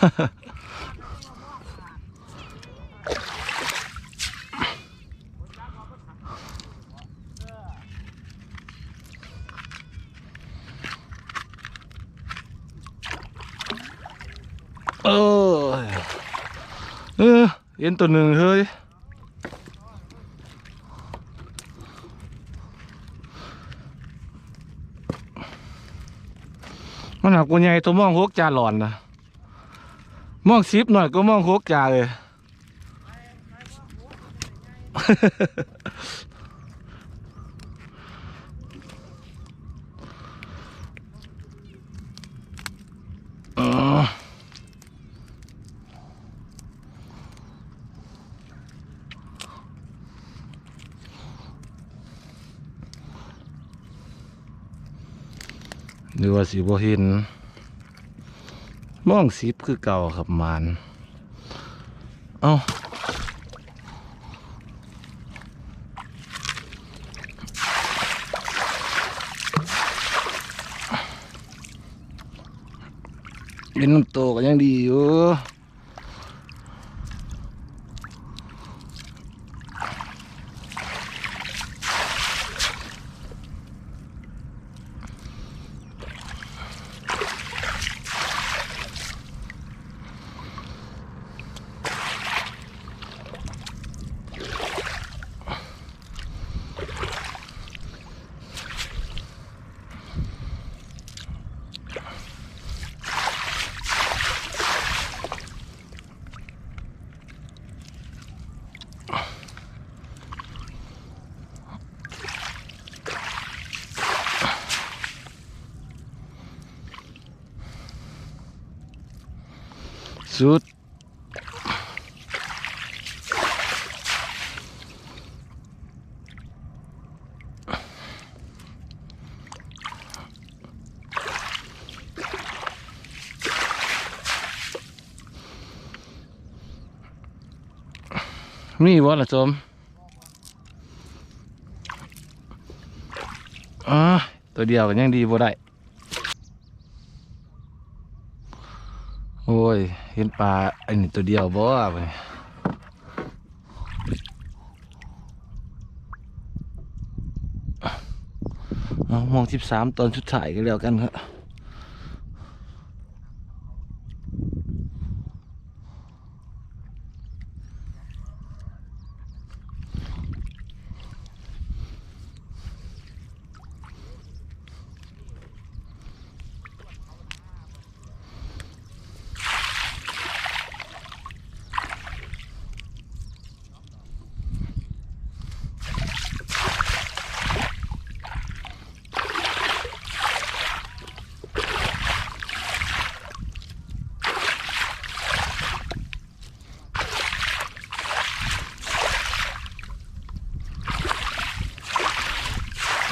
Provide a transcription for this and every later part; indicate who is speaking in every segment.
Speaker 1: เออเออเห็นตัวหนึ่งเฮ้ยมันหนักกว่าใหญ่ตัวมองหกจาหลอนนะ มองซิปหน่อยก็มองหกจ่าเลยอ๋อหรือว่าสิบ่เห็น ม่องสิบคือเก่าครับมานเอาเป็นน้ำโตก็ยังดีอยู่ สุดมีบ่ล่ะจมอ่าตัวเดียวก็ยังดีบ่ได้ โอ้ย เห็นปลาอันนี้ตัวเดียวบ่วะเอามองสิบสามตอนสุดท้ายก็แล้วกันครับ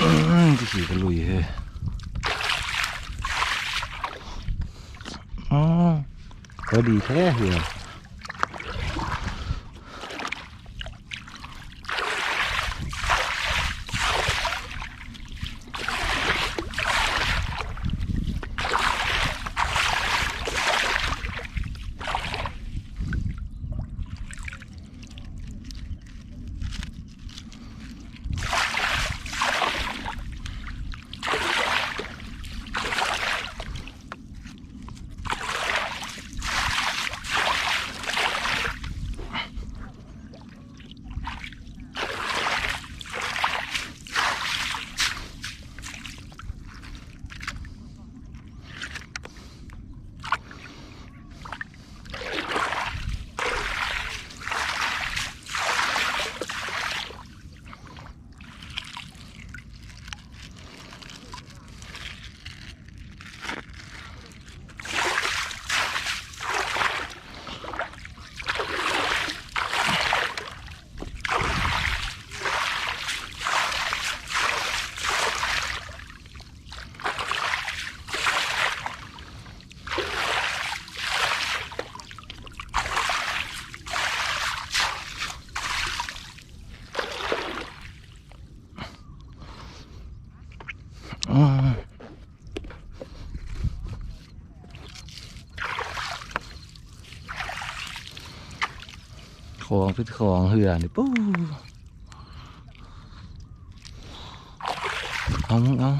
Speaker 1: อืมที่ขี่ กันลุยเฮ้ยอ๋อก็ดีแท้เหีย ของพิดของเหือนี่ปู้เอามึงเอา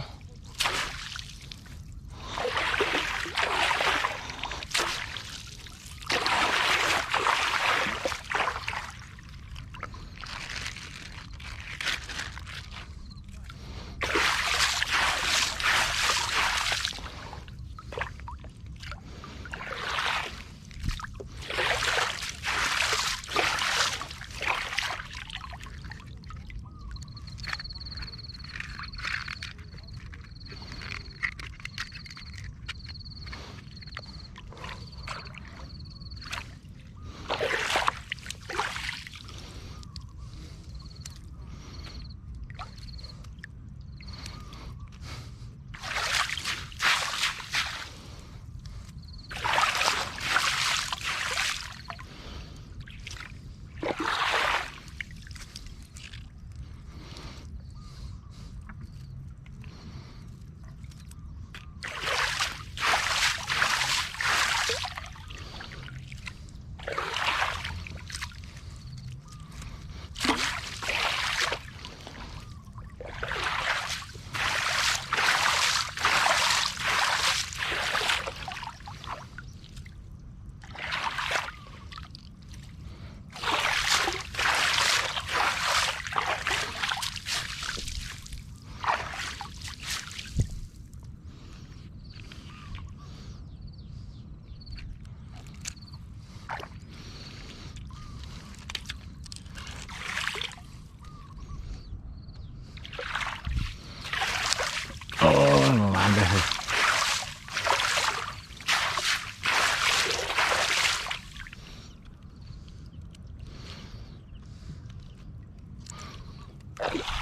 Speaker 1: อื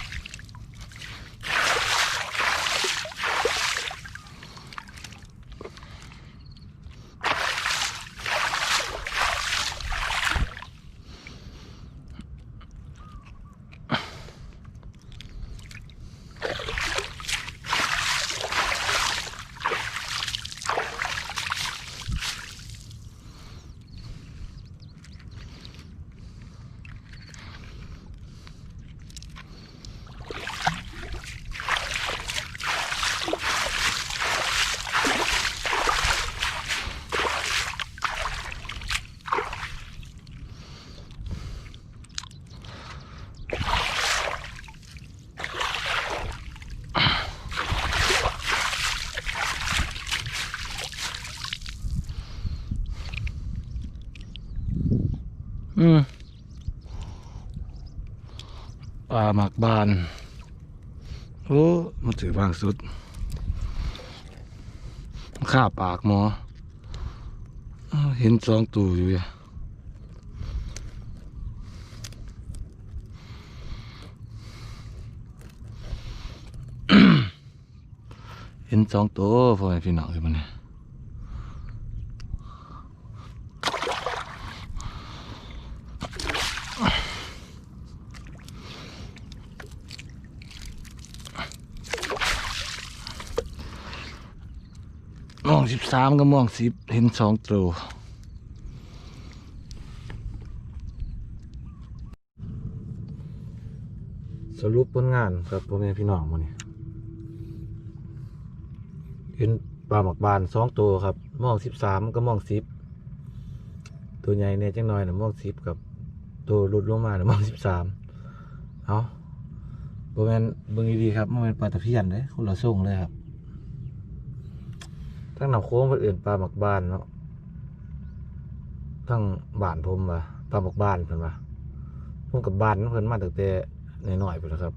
Speaker 1: ปลาหมักบาน โอ้ มันถือบางสุด ข้าปากหมออเห็นสองตัวอยู่อะเห็นสองตัวพ่อพี่น้องเลยมันเนี่ย สิบสามกับมองสิบเห็นสองตัวสรุปผลงานครับพ่อแม่พี่น้องมันนี่เห็นปลาหมักบานสองตัวครับมองสิบสามก็มองสิบตัวใหญ่เนี่ยจังน้อยนะมองสิบกับตัวหลุดลงมานะมองสิบสามเอาโมเมนเบิ่งดีๆครับโมเมนปลาตะเพียนเลยคนละส่งเลยครับ ทั้งหนำโค้งเพื่นเอื่นปลาหมักบ้านเนาะทั้งบ้านผมว่ะปลาหมักบ้านเพิ่นว่ะผมกับบ้านเพิ่นมาตั้งแต่น้อยๆไปแล้วครับ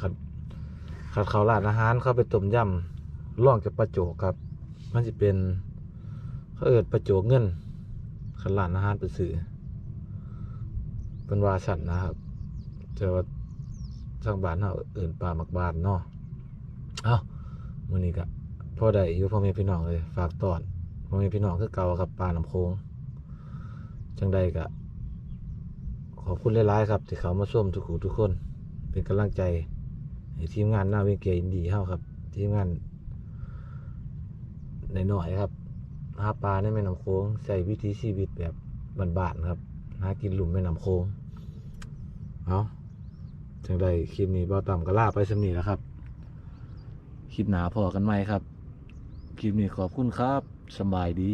Speaker 1: ขัดขัดเขาร้านอาหารเข้าไปต้มยำล่องจากประโจกครับ มันจะเป็นเขาเอิดประโจกเงินขันหลานอาหารไปซื้อเป็นวาชันนะครับจะว่าทางบ้านเราเอื่นปลาหมักบ้านเนาะเอามื้อนี้ก็ พ่อได้อยู่พ่อแม่พี่น้องเลยฝากตอนพ่อแม่พี่น้องคือเก่าครับปลาลำโคงจังใดกะขอบคุณหลายๆครับ ที่เขามาส้มทุกขูทุกคน เป็นกำลังใจทีมงานหน้าเวงเกียร์อินดีเข้าครับ ทีมงานในหน่อยครับหาปลาในแม่น้ำโค้งใส่วิธีชีวิตแบบบ้านๆครับหากินหลุมแม่น้ำโค้งเอาจังใดคลิปนี้เบาต่ำก็ลาไปสำนีแล้วครับ คลิปหนาพอกันไหมครับ คลิปนี้ขอบคุณครับสบายดี